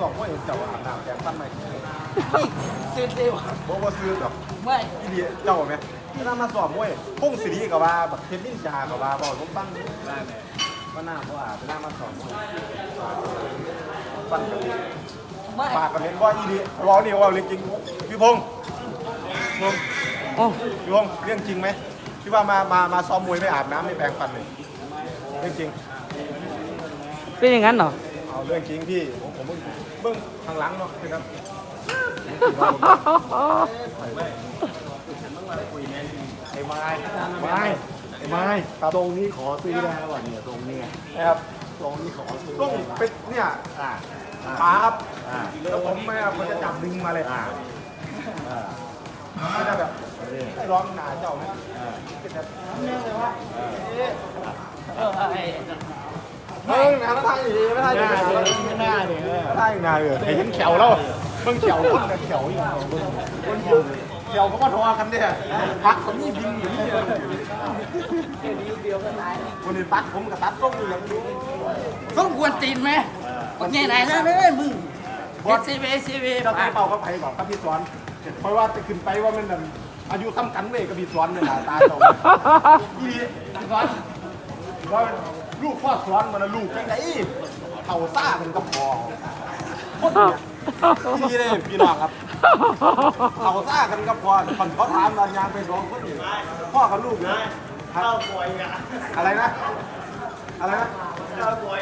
สอบว่าเห็นเจ้าอาบน้ำแกงตั้นไหม่ซื้อดียวบอกว่าซื้อแบบไม่อีเดียเจ้าไหมเวลามาสอบมวยพงศิริกับว่าแบบเทนนิสยากับว่าบอกผมตั้งได้ไหมว่าหน้าเพราะว่าเวลามาสอบมวยฟันกันปากกันเห็นว่าอีเดียรอนี่ว่าเรื่องจริงพี่พงษ์พงษ์พี่พงษ์เรื่องจริงไหมที่ว่ามามามาซ้อมมวยไม่อาบน้ำไม่แปรงฟันเลยเรื่องจริงเป็นอย่างนั้นเหรอ เอาเรื่องจริงพี่ผมผมเบิ่งเบิ้งทางหลังเนาะคือครับไอ้ไม้ไม้ไอ้ไม้ครับตรงนี้ขอซื้อได้ไหมวะเนี่ยตรงนี้นะครับตรงนี้ขอซื้อต้องเป็นเนี่ยอ่าอ่าป๋าครับอ่าแล้วผมไม่เอามันจะจับดึงมาเลยอ่าอ่าไม่ได้แบบนี่ให้ร้องหนาเจ้าไหมอ่าเป็นแบบเนี่ยเลยวะเอ๊ะเออไอ้เฮ้ย หนาแล้วทางอย่างนี้ไม่ได้หอยู่น้าหนาเลเลยยหน้าเลยเออไม่ได้อยู่หนาเลยเห็นเขียวแล้วเบิ่งเขียวคนกับเขียวอยู่เบิ่งคนเขียวเขียวเขามาทอกันเนี่ยพักคนนี้บินอยู่นี่เลยคนนี้ตัดผมกับตัดต้มอยู่อย่างนี้ต้องกวนตีนไหมบอกไงไหนนะเนี่ยมึงเอซีเอซีเอเจ้าตีเป่ากับไผ่บอกกับพี่สอนเพราะว่าจะขึ้นไปว่ามันอายุซ้ำกันเว้ยกับพี่สอนเนี่ยน้าตาเจ้าอีร้อนว่า ลูกพ่อสอนมันนะลูกจังไงเข่าซ่าเป็นกระพองคนเนี่ยพี่เลยพี่น้องครับเข่าซ่ากันกระพองคนเขาถามเรายางไปสองคนอยู่พ่อกับลูกเนี่ยเข้าป่วยอะไรนะ อะไรนะเข้าป่วย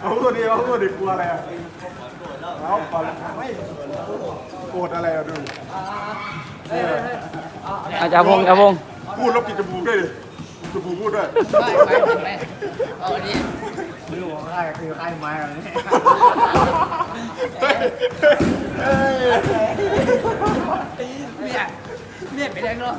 เอาตัวนี้เอาตัวนี้กลัวอะไรอะเอาก่อนไม่โกรธอะไรอะดูอาจารย์พงษ์อาจารย์พงษ์พูดแล้วปิดจมูกด้วยดิ จมูพูดด้วยไม่ไม่ไม่เอาดิซื้อหัวค่ายคือใครไม้อะไรเนี่ยเนี่ยเนี่ยไปแล้วเนาะ